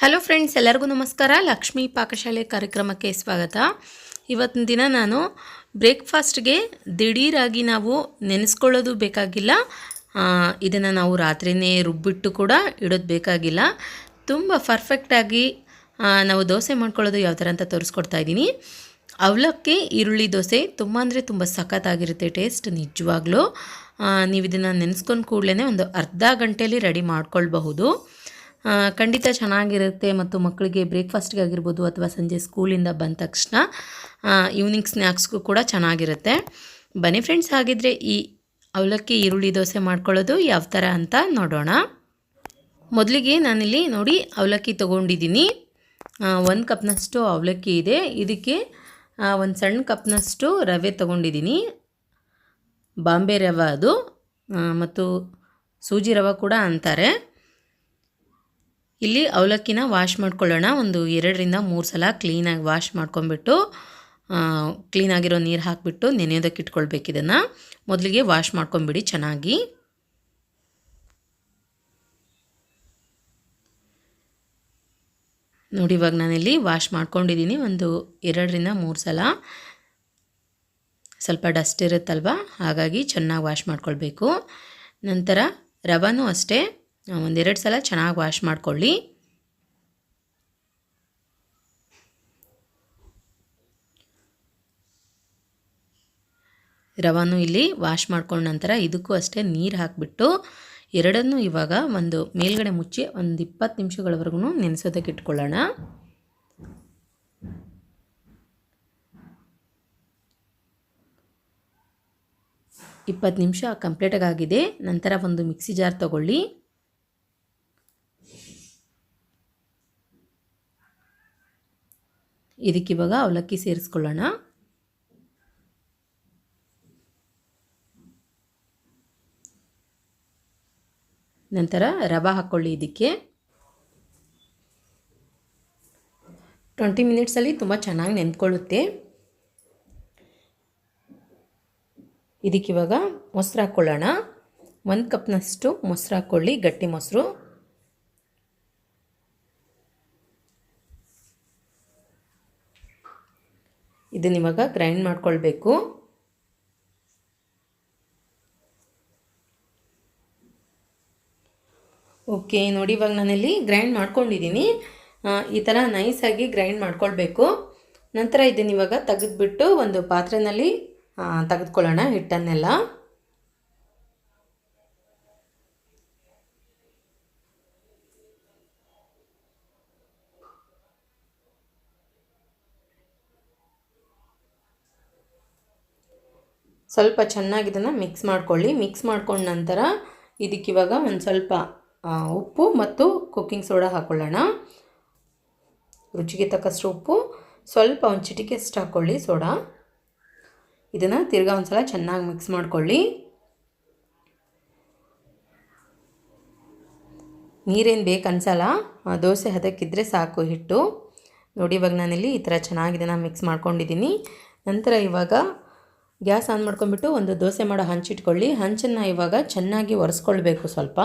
Hello friends ಎಲ್ಲರಿಗೂ ನಮಸ್ಕಾರ. ಲಕ್ಷ್ಮೀ ಪಾಕಶಾಲೆ ಕಾರ್ಯಕ್ರಮಕ್ಕೆ ಸ್ವಾಗತ. ಇವತ್ತಿನ ದಿನ ನಾನು ಬ್ರೇಕ್ಫಾಸ್ಟ್ಗೆ ದಿಢೀರಾಗಿ ನಾವು ನೆನೆಸ್ಕೊಳ್ಳೋದು ಬೇಕಾಗಿಲ್ಲ. ಇದನ್ನು ನಾವು ರಾತ್ರಿನೇ ರುಬ್ಬಿಟ್ಟು ಕೂಡ ಇಡೋದು ಬೇಕಾಗಿಲ್ಲ. ತುಂಬ ಪರ್ಫೆಕ್ಟಾಗಿ ನಾವು ದೋಸೆ ಮಾಡ್ಕೊಳ್ಳೋದು ಯಾವ ಥರ ಅಂತ ತೋರಿಸ್ಕೊಡ್ತಾ ಇದ್ದೀನಿ. ಅವಲಕ್ಕಿ, ಈರುಳ್ಳಿ ದೋಸೆ ತುಂಬ ಅಂದರೆ ತುಂಬ ಸಖತ್ತಾಗಿರುತ್ತೆ, ಟೇಸ್ಟ್ ನಿಜವಾಗ್ಲೂ. ನೀವು ಇದನ್ನು ನೆನೆಸ್ಕೊಂಡು ಕೂಡಲೇ ಒಂದು ಅರ್ಧ ಗಂಟೆಯಲ್ಲಿ ರೆಡಿ ಮಾಡ್ಕೊಳ್ಬಹುದು. ಖಂಡಿತ ಚೆನ್ನಾಗಿರುತ್ತೆ ಮತ್ತು ಮಕ್ಕಳಿಗೆ ಬ್ರೇಕ್ಫಾಸ್ಟ್ಗೆ ಆಗಿರ್ಬೋದು ಅಥವಾ ಸಂಜೆ ಸ್ಕೂಲಿಂದ ಬಂದ ತಕ್ಷಣ ಈವ್ನಿಂಗ್ ಸ್ನ್ಯಾಕ್ಸ್ಗೂ ಕೂಡ ಚೆನ್ನಾಗಿರುತ್ತೆ. ಬನ್ನಿ ಫ್ರೆಂಡ್ಸ್ ಹಾಗಿದ್ರೆ ಈ ಅವಲಕ್ಕಿ, ಈರುಳ್ಳಿ ದೋಸೆ ಮಾಡ್ಕೊಳ್ಳೋದು ಯಾವ ಥರ ಅಂತ ನೋಡೋಣ. ಮೊದಲಿಗೆ ನಾನಿಲ್ಲಿ ನೋಡಿ ಅವಲಕ್ಕಿ ತೊಗೊಂಡಿದ್ದೀನಿ. ಒಂದು ಕಪ್ನಷ್ಟು ಅವಲಕ್ಕಿ ಇದೆ. ಇದಕ್ಕೆ ಒಂದು ಸಣ್ಣ ಕಪ್ನಷ್ಟು ರವೆ ತೊಗೊಂಡಿದ್ದೀನಿ. ಬಾಂಬೆ ರವೆ ಅದು. ಮತ್ತು ಸೂಜಿ ರವೆ ಕೂಡ ಅಂತಾರೆ. ಇಲ್ಲಿ ಅವಲಕ್ಕಿನ ವಾಶ್ ಮಾಡ್ಕೊಳ್ಳೋಣ. ಒಂದು ಎರಡರಿಂದ ಮೂರು ಸಲ ಕ್ಲೀನಾಗಿ ವಾಶ್ ಮಾಡ್ಕೊಂಬಿಟ್ಟು ಕ್ಲೀನಾಗಿರೋ ನೀರು ಹಾಕಿಬಿಟ್ಟು ನೆನೆಯೋದಕ್ಕೆ ಇಟ್ಕೊಳ್ಬೇಕು ಇದನ್ನು. ಮೊದಲಿಗೆ ವಾಶ್ ಮಾಡ್ಕೊಂಬಿಡಿ ಚೆನ್ನಾಗಿ. ನೋಡಿ ಇವಾಗ ನಾನಿಲ್ಲಿ ವಾಶ್ ಮಾಡ್ಕೊಂಡಿದ್ದೀನಿ. ಒಂದು ಎರಡರಿಂದ ಮೂರು ಸಲ. ಸ್ವಲ್ಪ ಡಸ್ಟ್ ಇರುತ್ತಲ್ವ? ಹಾಗಾಗಿ ಚೆನ್ನಾಗಿ ವಾಶ್ ಮಾಡ್ಕೊಳ್ಬೇಕು. ನಂತರ ರವಾನೂ ಅಷ್ಟೇ. ಒಂದೆರಡು ಸಲ ಚೆನ್ನಾಗಿ ವಾಶ್ ಮಾಡ್ಕೊಳ್ಳಿ. ರವಾನು ಇಲ್ಲಿ ವಾಶ್ ಮಾಡ್ಕೊಂಡ ನಂತರ ಇದಕ್ಕೂ ಅಷ್ಟೇ ನೀರು ಹಾಕಿಬಿಟ್ಟು ಎರಡನ್ನೂ ಇವಾಗ ಒಂದು ಮೇಲ್ಗಡೆ ಮುಚ್ಚಿ ಒಂದು ಇಪ್ಪತ್ತು ನಿಮಿಷಗಳವರೆಗೂ ನೆನೆಸೋದಕ್ಕೆ ಇಟ್ಕೊಳ್ಳೋಣ. ಇಪ್ಪತ್ತು ನಿಮಿಷ ಕಂಪ್ಲೀಟಾಗಿ ಆಗಿದೆ. ನಂತರ ಒಂದು ಮಿಕ್ಸಿ ಜಾರ್ ತಗೊಳ್ಳಿ. ಇದಕ್ಕಿವಾಗ ಅವಲಕ್ಕಿ ಸೇರಿಸ್ಕೊಳ್ಳೋಣ. ನಂತರ ರವೆ ಹಾಕ್ಕೊಳ್ಳಿ ಇದಕ್ಕೆ. ಟ್ವೆಂಟಿ ಮಿನಿಟ್ಸಲ್ಲಿ ತುಂಬ ಚೆನ್ನಾಗಿ ನೆಂದ್ಕೊಳ್ಳುತ್ತೆ ಇದಕ್ಕಿವಾಗ ಮೊಸರು ಹಾಕ್ಕೊಳ್ಳೋಣ ಒಂದು ಕಪ್ನಷ್ಟು ಮೊಸರು ಹಾಕ್ಕೊಳ್ಳಿ ಗಟ್ಟಿ ಮೊಸರು. ಇದನ್ನ ಇವಾಗ ಗ್ರೈಂಡ್ ಮಾಡ್ಕೊಳ್ಬೇಕು. ಓಕೆ ನೋಡಿ ಇವಾಗ ನಾನಿಲ್ಲಿ ಗ್ರೈಂಡ್ ಮಾಡ್ಕೊಂಡಿದ್ದೀನಿ ಈ ಥರ ನೈಸಾಗಿ ಗ್ರೈಂಡ್ ಮಾಡ್ಕೊಳ್ಬೇಕು. ನಂತರ ಇದನ್ನ ಇವಾಗ ತೆಗೆದ್ಬಿಟ್ಟು ಒಂದು ಪಾತ್ರೆಯಲ್ಲಿ ತೆಗೆದುಕೊಳ್ಳೋಣ ಹಿಟ್ಟನ್ನೆಲ್ಲ. ಸ್ವಲ್ಪ ಚೆನ್ನಾಗಿ ಇದನ್ನು ಮಿಕ್ಸ್ ಮಾಡ್ಕೊಳ್ಳಿ. ಮಿಕ್ಸ್ ಮಾಡ್ಕೊಂಡ ನಂತರ ಇದಕ್ಕಿವಾಗ ಒಂದು ಸ್ವಲ್ಪ ಉಪ್ಪು ಮತ್ತು ಕುಕ್ಕಿಂಗ್ ಸೋಡಾ ಹಾಕ್ಕೊಳ್ಳೋಣ ರುಚಿಗೆ ತಕ್ಕಷ್ಟು ಉಪ್ಪು ಸ್ವಲ್ಪ ಒಂದು ಚಿಟಿಕೆಷ್ಟು ಹಾಕ್ಕೊಳ್ಳಿ ಸೋಡಾ ಇದನ್ನು ತಿರ್ಗಾ ಒಂದು ಸಲ ಚೆನ್ನಾಗಿ ಮಿಕ್ಸ್ ಮಾಡ್ಕೊಳ್ಳಿ. ನೀರೇನು ಬೇಕು ಅನ್ಸಲ್ಲ ಆ, ದೋಸೆ ಹದಕ್ಕಿದ್ರೆ ಸಾಕು ಹಿಟ್ಟು. ನೋಡಿ ಇವಾಗ ನಾನಿಲ್ಲಿ ಈ ಥರ ಚೆನ್ನಾಗಿ ಇದನ್ನು ಮಿಕ್ಸ್ ಮಾಡ್ಕೊಂಡಿದ್ದೀನಿ. ನಂತರ ಇವಾಗ ಗ್ಯಾಸ್ ಆನ್ ಮಾಡ್ಕೊಂಡ್ಬಿಟ್ಟು ಒಂದು ದೋಸೆ ಮಾಡೋ ಹಂಚಿಟ್ಕೊಳ್ಳಿ ಹಂಚನ್ನು ಇವಾಗ ಚೆನ್ನಾಗಿ ಒರೆಸ್ಕೊಳ್ಬೇಕು ಸ್ವಲ್ಪ.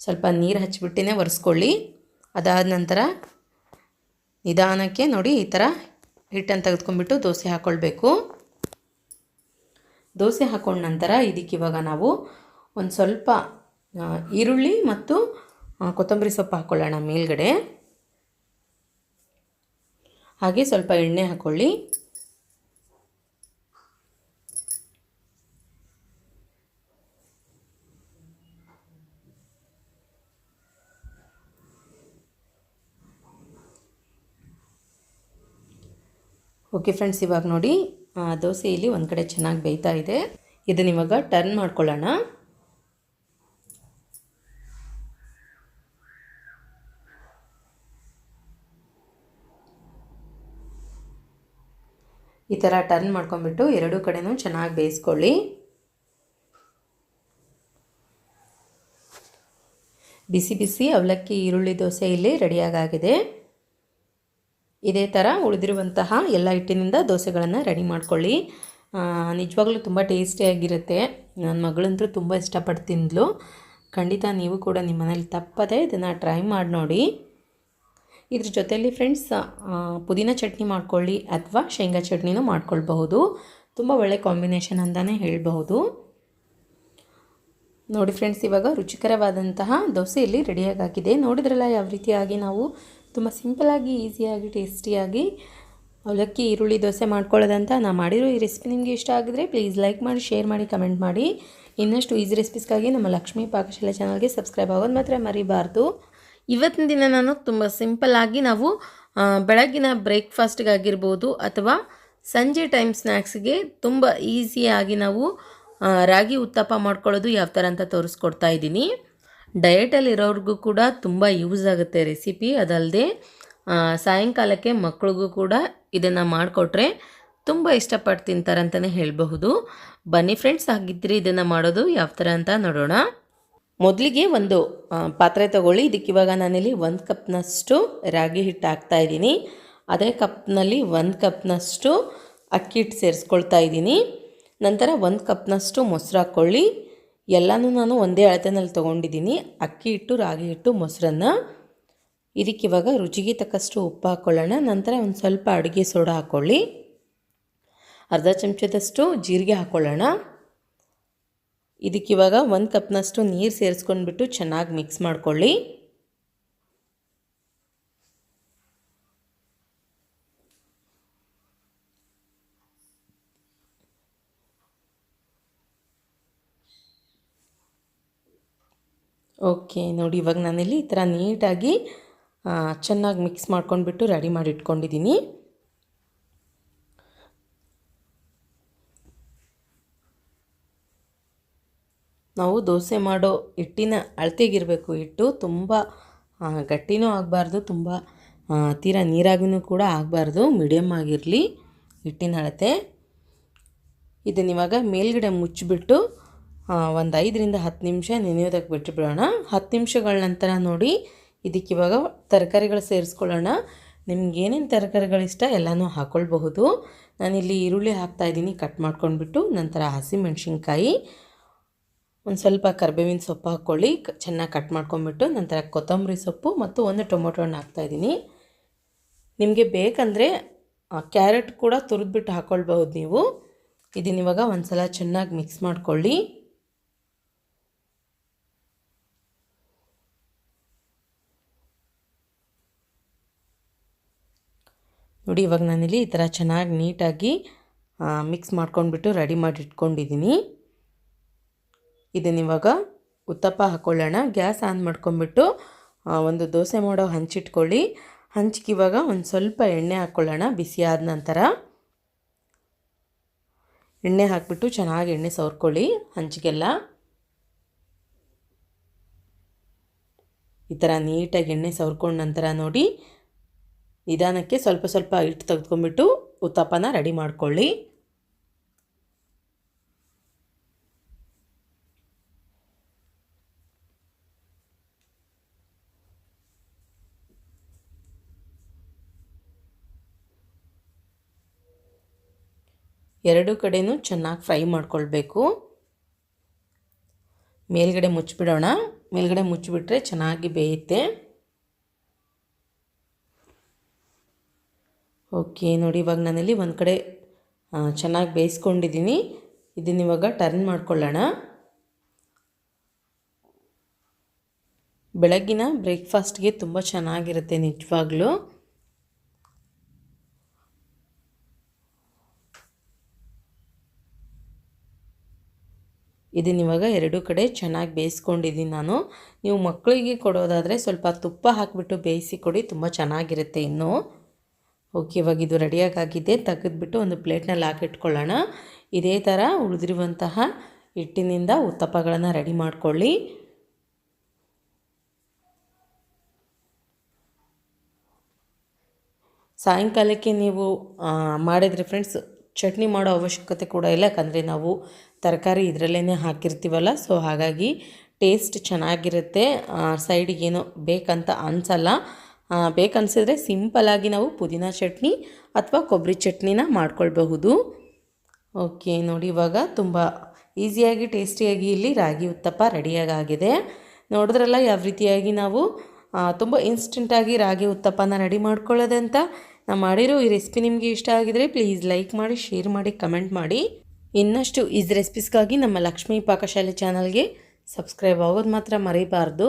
ಸ್ವಲ್ಪ ನೀರು ಹಚ್ಚಿಬಿಟ್ಟಿನೇ ಒರೆಸ್ಕೊಳ್ಳಿ. ಅದಾದ ನಂತರ ನಿಧಾನಕ್ಕೆ ನೋಡಿ ಈ ಥರ ಹಿಟ್ಟನ್ನು ತೆಗೆದುಕೊಂಡ್ಬಿಟ್ಟು ದೋಸೆ ಹಾಕ್ಕೊಳ್ಬೇಕು ದೋಸೆ ಹಾಕೊಂಡ ನಂತರ ಇದಕ್ಕೆ ಇವಾಗ ನಾವು ಒಂದು ಸ್ವಲ್ಪ ಈರುಳ್ಳಿ ಮತ್ತು ಕೊತ್ತಂಬರಿ ಸೊಪ್ಪು ಹಾಕ್ಕೊಳ್ಳೋಣ ಮೇಲ್ಗಡೆ. ಹಾಗೆ ಸ್ವಲ್ಪ ಎಣ್ಣೆ ಹಾಕ್ಕೊಳ್ಳಿ ಓಕೆ ಫ್ರೆಂಡ್ಸ್, ಇವಾಗ ನೋಡಿ ದೋಸೆ ಇಲ್ಲಿ ಒಂದು ಕಡೆ ಚೆನ್ನಾಗಿ ಬೇಯ್ತಾ ಇದೆ. ಇದನ್ನ ಇವಾಗ ಟರ್ನ್ ಮಾಡ್ಕೊಳ್ಳೋಣ. ಈ ಥರ ಟರ್ನ್ ಮಾಡ್ಕೊಂಡ್ಬಿಟ್ಟು ಎರಡೂ ಕಡೆನೂ ಚೆನ್ನಾಗಿ ಬೇಯಿಸ್ಕೊಳ್ಳಿ. ಬಿಸಿ ಬಿಸಿ ಅವಲಕ್ಕಿ ಈರುಳ್ಳಿ ದೋಸೆ ಇಲ್ಲಿ ರೆಡಿಯಾಗಾಗಿದೆ ಇದೇ ಥರ ಉಳಿದಿರುವಂತಹ ಎಲ್ಲ ಹಿಟ್ಟಿನಿಂದ ದೋಸೆಗಳನ್ನು ರೆಡಿ ಮಾಡ್ಕೊಳ್ಳಿ. ನಿಜವಾಗ್ಲೂ ತುಂಬ ಟೇಸ್ಟಿಯಾಗಿರುತ್ತೆ ನನ್ನ ಮಗಳಂತೂ ತುಂಬ ಇಷ್ಟಪಟ್ಟು ತಿಂದಳು ಖಂಡಿತ ನೀವು ಕೂಡ ನಿಮ್ಮ ಮನೇಲಿ ತಪ್ಪದೆ ಇದನ್ನು ಟ್ರೈ ಮಾಡಿ ನೋಡಿ. ಇದ್ರ ಜೊತೆಯಲ್ಲಿ ಫ್ರೆಂಡ್ಸ್ ಪುದೀನ ಚಟ್ನಿ ಮಾಡ್ಕೊಳ್ಳಿ ಅಥವಾ ಶೇಂಗಾ ಚಟ್ನಿನೂ ಮಾಡ್ಕೊಳ್ಬಹುದು. ತುಂಬ ಒಳ್ಳೆ ಕಾಂಬಿನೇಷನ್ ಅಂತಲೇ ಹೇಳಬಹುದು. ನೋಡಿ ಫ್ರೆಂಡ್ಸ್ ಇವಾಗ ರುಚಿಕರವಾದಂತಹ ದೋಸೆ ಇಲ್ಲಿ ರೆಡಿಯಾಗಿ ಹಾಕಿದೆ. ನೋಡಿದ್ರಲ್ಲ ಯಾವ ರೀತಿಯಾಗಿ ನಾವು ತುಂಬ ಸಿಂಪಲಾಗಿ ಈಸಿಯಾಗಿ, ಟೇಸ್ಟಿಯಾಗಿ ಅವಲಕ್ಕಿ, ಈರುಳ್ಳಿ, ದೋಸೆ ಮಾಡ್ಕೊಳ್ಳೋದಂತ ನಾನು ಮಾಡಿರೋ ಈ ರೆಸಿಪಿ ನಿಮಗೆ ಇಷ್ಟ ಆಗಿದ್ರೆ ಪ್ಲೀಸ್ ಲೈಕ್ ಮಾಡಿ, ಶೇರ್ ಮಾಡಿ, ಕಮೆಂಟ್ ಮಾಡಿ. ಇನ್ನಷ್ಟು ಈಸಿ ರೆಸಿಪೀಸ್ಗಾಗಿ ನಮ್ಮ ಲಕ್ಷ್ಮೀ ಪಾಕಶಾಲೆ ಚಾನಲ್ಗೆ ಸಬ್ಸ್ಕ್ರೈಬ್ ಆಗೋದು ಮಾತ್ರ ಮರಿಬಾರ್ದು. ಇವತ್ತಿನ ದಿನ ನಾನು ತುಂಬ ಸಿಂಪಲ್ಲಾಗಿ ನಾವು ಬೆಳಗ್ಗಿನ ಬೆಳಗಿನ ಬ್ರೇಕ್ಫಾಸ್ಟ್ಗಾಗಿರ್ಬೋದು ಅಥವಾ ಸಂಜೆ ಟೈಮ್ ಸ್ನ್ಯಾಕ್ಸ್ಗೆ ತುಂಬ ಈಸಿಯಾಗಿ ನಾವು ರಾಗಿ ಉತ್ತಪ್ಪ ಮಾಡ್ಕೊಳ್ಳೋದು ಯಾವ ಥರ ಅಂತ ತೋರಿಸ್ಕೊಡ್ತಾ ಇದ್ದೀನಿ. ಡಯಟಲ್ಲಿರೋರ್ಗೂ ಕೂಡ ತುಂಬ ಯೂಸ್ ಆಗುತ್ತೆ ರೆಸಿಪಿ ಅದಲ್ಲದೆ ಸಾಯಂಕಾಲಕ್ಕೆ ಮಕ್ಳಿಗೂ ಕೂಡ ಇದನ್ನು ಮಾಡಿಕೊಟ್ರೆ ತುಂಬ ಇಷ್ಟಪಟ್ಟು ತಿಂತಾರಂತಲೇ ಹೇಳಬಹುದು. ಬನ್ನಿ ಫ್ರೆಂಡ್ಸ್ ಹಾಗಿದ್ದರೆ ಇದನ್ನು ಮಾಡೋದು ಯಾವ ಥರ ಅಂತ ನೋಡೋಣ. ಮೊದಲಿಗೆ ಒಂದು ಪಾತ್ರೆ ತಗೊಳ್ಳಿ. ಇದಕ್ಕೆ ಇವಾಗ ನಾನಿಲ್ಲಿ ಒಂದು ಕಪ್ನಷ್ಟು ರಾಗಿ ಹಿಟ್ಟು ಹಾಕ್ತಾ ಇದ್ದೀನಿ. ಅದೇ ಕಪ್ನಲ್ಲಿ ಒಂದು ಕಪ್ನಷ್ಟು ಅಕ್ಕಿ ಹಿಟ್ಟು ಸೇರಿಸ್ಕೊಳ್ತಾ ಇದ್ದೀನಿ. ನಂತರ ಒಂದು ಕಪ್ನಷ್ಟು ಮೊಸರು ಹಾಕ್ಕೊಳ್ಳಿ. ಎಲ್ಲನೂ ನಾನು ಒಂದೇ ಅಳತೆನಲ್ಲಿ ತೊಗೊಂಡಿದ್ದೀನಿ. ಅಕ್ಕಿ ಹಿಟ್ಟು, ರಾಗಿ ಹಿಟ್ಟು ಇದಕ್ಕೆ ಇವಾಗ ರುಚಿಗೆ ತಕ್ಕಷ್ಟು ಉಪ್ಪು ಹಾಕ್ಕೊಳ್ಳೋಣ ನಂತರ ಒಂದು ಸ್ವಲ್ಪ ಅಡುಗೆ ಸೋಡಾ ಹಾಕ್ಕೊಳ್ಳಿ ಅರ್ಧ ಚಮಚದಷ್ಟು ಜೀರಿಗೆ ಹಾಕ್ಕೊಳ್ಳೋಣ ಇದಕ್ಕಿವಾಗ ಒಂದು ಕಪ್ನಷ್ಟು ನೀರು ಸೇರಿಸ್ಕೊಂಡ್ಬಿಟ್ಟು ಚೆನ್ನಾಗಿ ಮಿಕ್ಸ್ ಮಾಡ್ಕೊಳ್ಳಿ. ಓಕೆ, ನೋಡಿ ಇವಾಗ ನಾನಿಲ್ಲಿ ಈ ಥರ ನೀಟಾಗಿ ಚೆನ್ನಾಗಿ ಮಿಕ್ಸ್ ಮಾಡ್ಕೊಂಡ್ಬಿಟ್ಟು ರೆಡಿ ಮಾಡಿ ಇಟ್ಕೊಂಡಿದ್ದೀನಿ. ನಾವು ದೋಸೆ ಮಾಡೋ ಹಿಟ್ಟಿನ ಅಳತೆಗಿರಬೇಕು. ಹಿಟ್ಟು ತುಂಬ ಗಟ್ಟಿನೂ ಆಗಬಾರ್ದು, ತುಂಬ ತೀರ ತೀರಾ ನೀರಾಗಿನೂ ಕೂಡ ಆಗಬಾರ್ದು. ಮೀಡಿಯಮ್ ಆಗಿರಲಿ ಹಿಟ್ಟಿನ ಅಳತೆ. ಇದನ್ನಿವಾಗ ಮೇಲ್ಗಡೆ ಮುಚ್ಚಿಬಿಟ್ಟು ಒಂದು ಐದರಿಂದ ಹತ್ತು ನಿಮಿಷ ನೆನೆಯೋದಕ್ಕೆ ಬಿಟ್ಟುಬಿಡೋಣ ಹತ್ತು ನಿಮಿಷಗಳ ನಂತರ ನೋಡಿ ಇದಕ್ಕೆ ಇವಾಗ ತರಕಾರಿಗಳು ಸೇರಿಸ್ಕೊಳ್ಳೋಣ. ನಿಮ್ಗೆ ಏನೇನು ತರಕಾರಿಗಳಿಷ್ಟ ಎಲ್ಲನೂ ಹಾಕ್ಕೊಳ್ಬಹುದು ನಾನಿಲ್ಲಿ ಈರುಳ್ಳಿ ಹಾಕ್ತಾಯಿದ್ದೀನಿ ಕಟ್ ಮಾಡ್ಕೊಂಡ್ಬಿಟ್ಟು ನಂತರ ಹಸಿಮೆಣ್ಸಿನ್ಕಾಯಿ, ಒಂದು ಸ್ವಲ್ಪ ಕರ್ಬೇವಿನ ಸೊಪ್ಪು ಹಾಕ್ಕೊಳ್ಳಿ ಚೆನ್ನಾಗಿ ಕಟ್ ಮಾಡ್ಕೊಂಡ್ಬಿಟ್ಟು ನಂತರ ಕೊತ್ತಂಬರಿ ಸೊಪ್ಪು ಮತ್ತು ಒಂದು ಟೊಮೊಟೊ ಹಣ್ಣು ಹಾಕ್ತಾಯಿದ್ದೀನಿ ನಿಮಗೆ ಬೇಕಂದರೆ ಕ್ಯಾರೆಟ್ ಕೂಡ ತುರಿದ್ಬಿಟ್ಟು ಹಾಕ್ಕೊಳ್ಬಹುದು ನೀವು. ಇದನ್ನಿವಾಗ ಒಂದು ಸಲ ಚೆನ್ನಾಗಿ ಮಿಕ್ಸ್ ಮಾಡ್ಕೊಳ್ಳಿ. ನೋಡಿ, ಇವಾಗ ನಾನಿಲ್ಲಿ ಈ ಥರ ಚೆನ್ನಾಗಿ ನೀಟಾಗಿ ಮಿಕ್ಸ್ ಮಾಡ್ಕೊಂಡ್ಬಿಟ್ಟು ರೆಡಿ ಮಾಡಿ ಇಟ್ಕೊಂಡಿದ್ದೀನಿ ಇದನ್ನಿವಾಗ ಉತ್ತಪ್ಪ ಹಾಕ್ಕೊಳ್ಳೋಣ ಗ್ಯಾಸ್ ಆನ್ ಮಾಡ್ಕೊಂಬಿಟ್ಟು ಒಂದು ದೋಸೆ ಮಾಡೋ ಹಂಚಿಟ್ಕೊಳ್ಳಿ. ಹಂಚಿಗೆ ಇವಾಗ ಒಂದು ಸ್ವಲ್ಪ ಎಣ್ಣೆ ಹಾಕ್ಕೊಳ್ಳೋಣ ಬಿಸಿ ಆದ ನಂತರ. ಎಣ್ಣೆ ಹಾಕಿಬಿಟ್ಟು ಚೆನ್ನಾಗಿ ಎಣ್ಣೆ ಸವರ್ಕೊಳ್ಳಿ ಹಂಚಿಗೆಲ್ಲ. ಈ ಥರ ನೀಟಾಗಿ ಎಣ್ಣೆ ಸವರ್ಕೊಂಡ ನಂತರ ನೋಡಿ ನಿಧಾನಕ್ಕೆ ಸ್ವಲ್ಪ ಸ್ವಲ್ಪ ಹಿಟ್ಟು ತೆಗೆದುಕೊಂಡ್ಬಿಟ್ಟು ಉತ್ತಪ್ಪನ ರೆಡಿ ಮಾಡ್ಕೊಳ್ಳಿ. ಎರಡು ಕಡೆಯೂ ಚೆನ್ನಾಗಿ ಫ್ರೈ ಮಾಡ್ಕೊಳ್ಬೇಕು. ಮೇಲ್ಗಡೆ ಮುಚ್ಚಿಬಿಡೋಣ. ಮೇಲ್ಗಡೆ ಮುಚ್ಚಿಬಿಟ್ರೆ ಚೆನ್ನಾಗಿ ಬೇಯುತ್ತೆ. ಓಕೆ, ನೋಡಿ ಇವಾಗ ನಾನಿಲ್ಲಿ ಒಂದು ಕಡೆ ಚೆನ್ನಾಗಿ ಬೇಯಿಸ್ಕೊಂಡಿದ್ದೀನಿ. ಇದನ್ನು ಇವಾಗ ಟರ್ನ್ ಮಾಡ್ಕೊಳ್ಳೋಣ. ಬೆಳಗ್ಗಿನ ಬ್ರೇಕ್ಫಾಸ್ಟ್ಗೆ ತುಂಬ ಚೆನ್ನಾಗಿರುತ್ತೆ ನಿಜವಾಗ್ಲೂ. ಇದನ್ನ ಇವಾಗ ಎರಡು ಕಡೆ ಚೆನ್ನಾಗಿ ಬೇಯಿಸ್ಕೊಂಡಿದ್ದೀನಿ ನಾನು. ನೀವು ಮಕ್ಕಳಿಗೆ ಕೊಡೋದಾದರೆ ಸ್ವಲ್ಪ ತುಪ್ಪ ಹಾಕಿಬಿಟ್ಟು ಬೇಯಿಸಿ ಕೊಡಿ, ತುಂಬ ಚೆನ್ನಾಗಿರುತ್ತೆ ಇನ್ನೂ. ಓಕೆ ಇವಾಗ ಇದು ರೆಡಿಯಾಗಿ ಆಗಿದೆ ತೆಗೆದ್ಬಿಟ್ಟು ಒಂದು ಪ್ಲೇಟ್ನಲ್ಲಿ ಹಾಕಿಟ್ಕೊಳ್ಳೋಣ. ಇದೇ ಥರ ಉಳಿದಿರುವಂತಹ ಹಿಟ್ಟಿನಿಂದ ಉತ್ತಪ್ಪಗಳನ್ನು ರೆಡಿ ಮಾಡಿಕೊಳ್ಳಿ. ಸಾಯಂಕಾಲಕ್ಕೆ ನೀವು ಮಾಡಿದರೆ ಫ್ರೆಂಡ್ಸ್ ಚಟ್ನಿ ಮಾಡೋ ಅವಶ್ಯಕತೆ ಕೂಡ ಇಲ್ಲ. ಯಾಕಂದರೆ ನಾವು ತರಕಾರಿ ಇದರಲ್ಲೇ ಹಾಕಿರ್ತೀವಲ್ಲ. ಸೊ ಹಾಗಾಗಿ ಟೇಸ್ಟ್ ಚೆನ್ನಾಗಿರುತ್ತೆ. ಸೈಡಿಗೇನೋ ಬೇಕಂತ ಅನಿಸಲ್ಲ. ಬೇಕನ್ಸಿದ್ರೆ ಸಿಂಪಲಾಗಿ ನಾವು ಪುದೀನ ಚಟ್ನಿ ಅಥವಾ ಕೊಬ್ಬರಿ ಚಟ್ನಿನ ಮಾಡ್ಕೊಳ್ಬಹುದು. ಓಕೆ, ನೋಡಿ ಇವಾಗ ತುಂಬ ಈಸಿಯಾಗಿ, ಟೇಸ್ಟಿಯಾಗಿ ಇಲ್ಲಿ ರಾಗಿ ಉತ್ತಪ್ಪ ರೆಡಿಯಾಗಿದೆ ಆಗಿದೆ ನೋಡಿದ್ರಲ್ಲ ಯಾವ ರೀತಿಯಾಗಿ ನಾವು ತುಂಬ ಇನ್ಸ್ಟೆಂಟಾಗಿ ರಾಗಿ ಉತ್ತಪ್ಪನ ರೆಡಿ ಮಾಡ್ಕೊಳ್ಳೋದಂತ ನಾನು ಮಾಡಿರೋ ಈ ರೆಸಿಪಿ ನಿಮಗೆ ಇಷ್ಟ ಆಗಿದರೆ ಪ್ಲೀಸ್ ಲೈಕ್ ಮಾಡಿ ಶೇರ್ ಮಾಡಿ ಕಮೆಂಟ್ ಮಾಡಿ. ಇನ್ನಷ್ಟು ಈಸ್ ರೆಸಿಪೀಸ್ಗಾಗಿ ನಮ್ಮ ಲಕ್ಷ್ಮೀ ಪಾಕಶಾಲೆ ಚಾನಲ್ಗೆ ಸಬ್ಸ್ಕ್ರೈಬ್ ಆಗೋದು ಮಾತ್ರ ಮರಿಬಾರ್ದು.